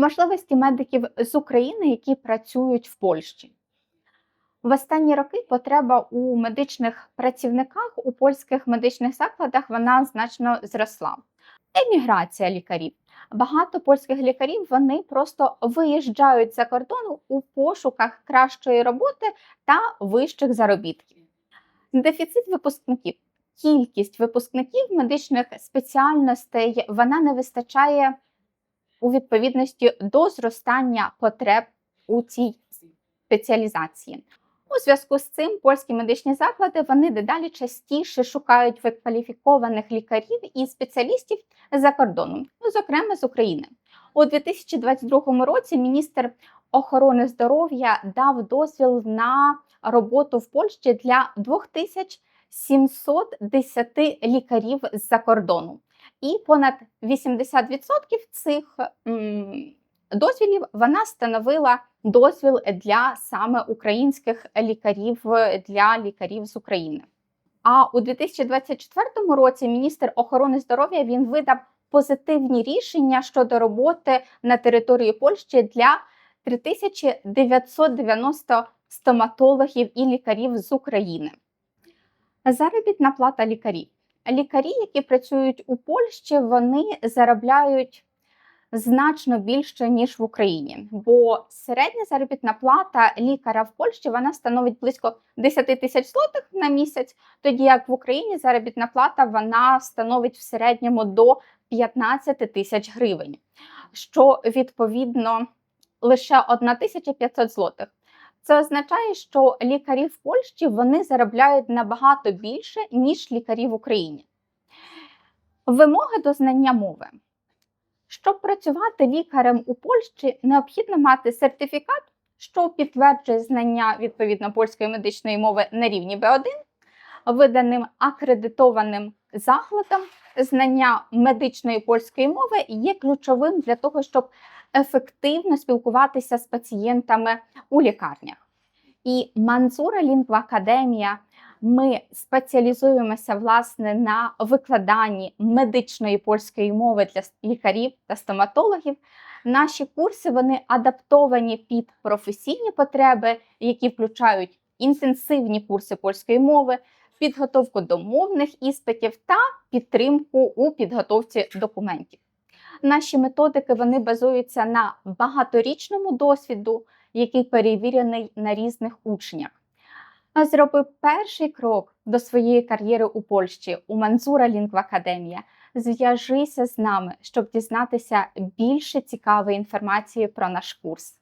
Можливості медиків з України, які працюють в Польщі. В останні роки потреба у медичних працівниках у польських медичних закладах вона значно зросла. Еміграція лікарів. Багато польських лікарів вони просто виїжджають за кордон у пошуках кращої роботи та вищих заробітків. Дефіцит випускників. Кількість випускників медичних спеціальностей вона не вистачає у відповідності до зростання потреб у цій спеціалізації. У зв'язку з цим польські медичні заклади вони дедалі частіше шукають викваліфікованих лікарів і спеціалістів за кордоном, ну, зокрема з України. У 2022 році міністр охорони здоров'я дав дозвіл на роботу в Польщі для 2710 лікарів з-за кордону. І понад 80% цих дозвілів вона становила дозвіл для саме українських лікарів для лікарів з України. А у 2024 році міністр охорони здоров'я він видав позитивні рішення щодо роботи на території Польщі для 3990 стоматологів і лікарів з України. Заробітна плата лікарів. Лікарі, які працюють у Польщі, вони заробляють значно більше ніж в Україні, бо середня заробітна плата лікаря в Польщі вона становить близько 10 тисяч злотих на місяць, тоді як в Україні заробітна плата вона становить в середньому до 15 тисяч гривень, що відповідно лише 1500 злотих. Це означає, що лікарі в Польщі вони заробляють набагато більше, ніж лікарі в Україні. Вимоги до знання мови. Щоб працювати лікарем у Польщі, необхідно мати сертифікат, що підтверджує знання відповідно польської медичної мови на рівні B1, виданим акредитованим закладом. Знання медичної польської мови є ключовим для того, щоб ефективно спілкуватися з пацієнтами у лікарнях. І Манзура Лінгва Академія ми спеціалізуємося власне на викладанні медичної польської мови для лікарів та стоматологів. Наші курси вони адаптовані під професійні потреби, які включають інтенсивні курси польської мови, підготовку до мовних іспитів та підтримку у підготовці документів. Наші методики вони базуються на багаторічному досвіду, який перевірений на різних учнях. Зроби перший крок до своєї кар'єри у Польщі у Манзура Лінгва Академія. Зв'яжися з нами, щоб дізнатися більше цікавої інформації про наш курс.